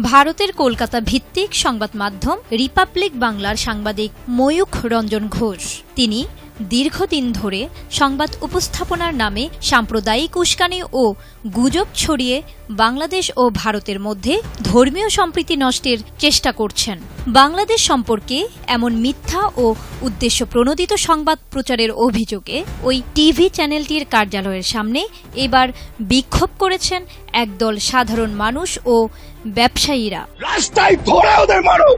ভারতের কলকাতা ভিত্তিক সংবাদ মাধ্যম রিপাবলিক বাংলার সাংবাদিক ময়ূখ রঞ্জন ঘোষ। তিনি দীর্ঘদিন ধরে সংবাদ উপস্থাপনার নামে সাম্প্রদায়িক উস্কানি ও গুজব ছড়িয়ে বাংলাদেশ ও ভারতের মধ্যে ধর্মীয় সম্প্রীতি নষ্টের চেষ্টা করছেন। বাংলাদেশ সম্পর্কে এমন মিথ্যা ও উদ্দেশ্য প্রণোদিত সংবাদ প্রচারের অভিযোগে ওই টিভি চ্যানেলটির কার্যালয়ের সামনে এবার বিক্ষোভ করেছেন একদল সাধারণ মানুষ ও ব্যবসায়ীরা। রাস্তায় ধরে ওদের মারো।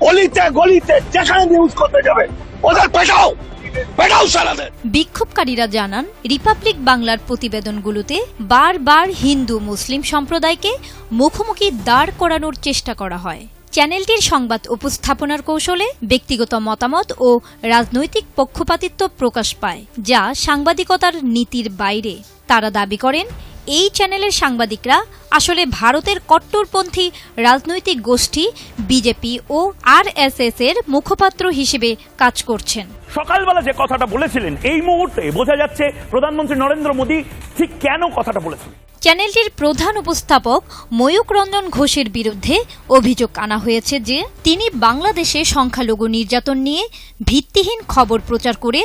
অলিতে গলিতে যেখানে নিউজ করতে যাবে, ওদের সারাদের বিক্ষোভকারীরা জানান, রিপাবলিক বাংলার প্রতিবেদনগুলোতে বারবার হিন্দু মুসলিম সম্প্রদায়কে মুখোমুখি দাঁড় করানোর চেষ্টা করা হয়। চ্যানেলটির সংবাদ উপস্থাপনার কৌশলে ব্যক্তিগত মতামত ও রাজনৈতিক পক্ষপাতিত্ব প্রকাশ পায়, যা সাংবাদিকতার নীতির বাইরে। তারা দাবি করেন এই চ্যানেলের সাংবাদিকরা আসলে ভারতের কট্টরপন্থী রাজনৈতিক গোষ্ঠী, বিজেপি ও আরএসএস এর মুখপাত্র হিসেবে কাজ করছেন। সকালবেলা যে কথাটা বলেছিলেন, এই মুহূর্তে বোঝা যাচ্ছে প্রধানমন্ত্রী নরেন্দ্র মোদী ঠিক কেন কথাটা বলেছিলেন চ্যানেলটির প্রধান উপস্থাপক ময়ূক রঞ্জন ঘোষের বিরুদ্ধে অভিযোগ আনা হয়েছে যে তিনি বাংলাদেশে সংখ্যালঘু নির্যাতন নিয়ে ভিত্তিহীন খবর প্রচার করে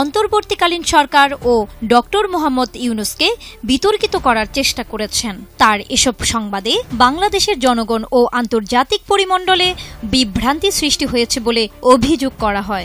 অন্তর্বর্তীকালীন সরকার ও ডক্টর মোহাম্মদ ইউনুসকে বিতর্কিত করার চেষ্টা করেছেন। তার এসব সংবাদে বাংলাদেশের জনগণ ও আন্তর্জাতিক পরিমণ্ডলে বিভ্রান্তি সৃষ্টি হয়েছে বলে অভিযোগ করা হয়।